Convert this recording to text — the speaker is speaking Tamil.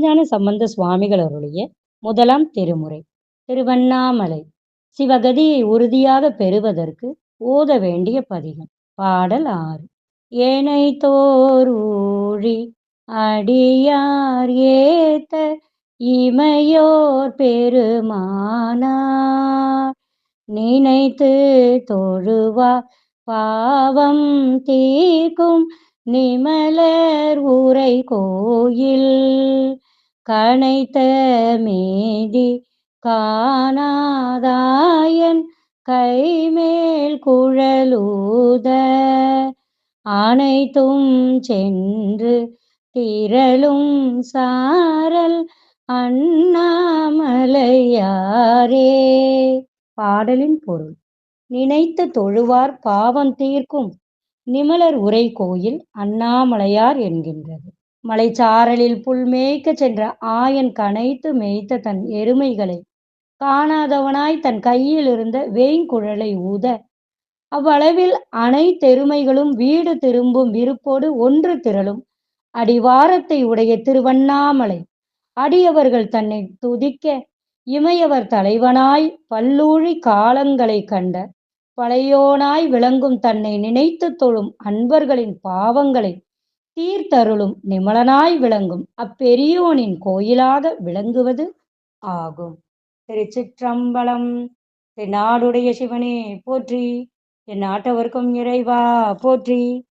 திருஞான சம்பந்த சுவாமிகள் அருளிய முதலாம் திருமுறை திருவண்ணாமலை. சிவகதியை உறுதியாக பெறுவதற்கு ஓத வேண்டிய பதிகம் பாடல் ஆறு. ஏனை தோர் ஊழி அடியார் ஏத்த இமையோர் பெருமானார். நினைத்து தொழுவா பாவம் தீக்கும் நிமலர் உரை கோயில். கனைத்த மேதி காணாதாயன் கைமேல் குழலூத. அனைத்தும் சென்று திரளும் சாரல் அண்ணாமலையாரே. பாடலின் பொருள் நினைத்து தொழுவார் பாவம் தீர்க்கும். நிமலர் உரை கோயில் அண்ணாமலையார் என்கின்றது. மலைச்சாரலில் புல் மேய்க்க சென்ற ஆயன் கனைத்து மேய்த்த தன் எருமைகளை காணாதவனாய் தன் கையில் இருந்த வேய்குழலை ஊத அவ்வளவில் அனைத்தெருமைகளும் வீடு திரும்பும் விருப்போடு ஒன்று திரளும் அடிவாரத்தை உடைய திருவண்ணாமலை. அடியவர்கள் தன்னை துதிக்க இமையவர் தலைவனாய் பல்லூழி காலங்களை கண்ட பழையோனாய் விளங்கும் தன்னை நினைத்து தொழும் அன்பர்களின் பாவங்களை தீர்த்தருளும் நிமலனாய் விளங்கும் அப்பெரியோனின் கோயிலாக விளங்குவது ஆகும். திருச்சிற்றம்பலம் தென்னாடுடைய சிவனே போற்றி. என் நாட்டவர்க்கும் இறைவா போற்றி.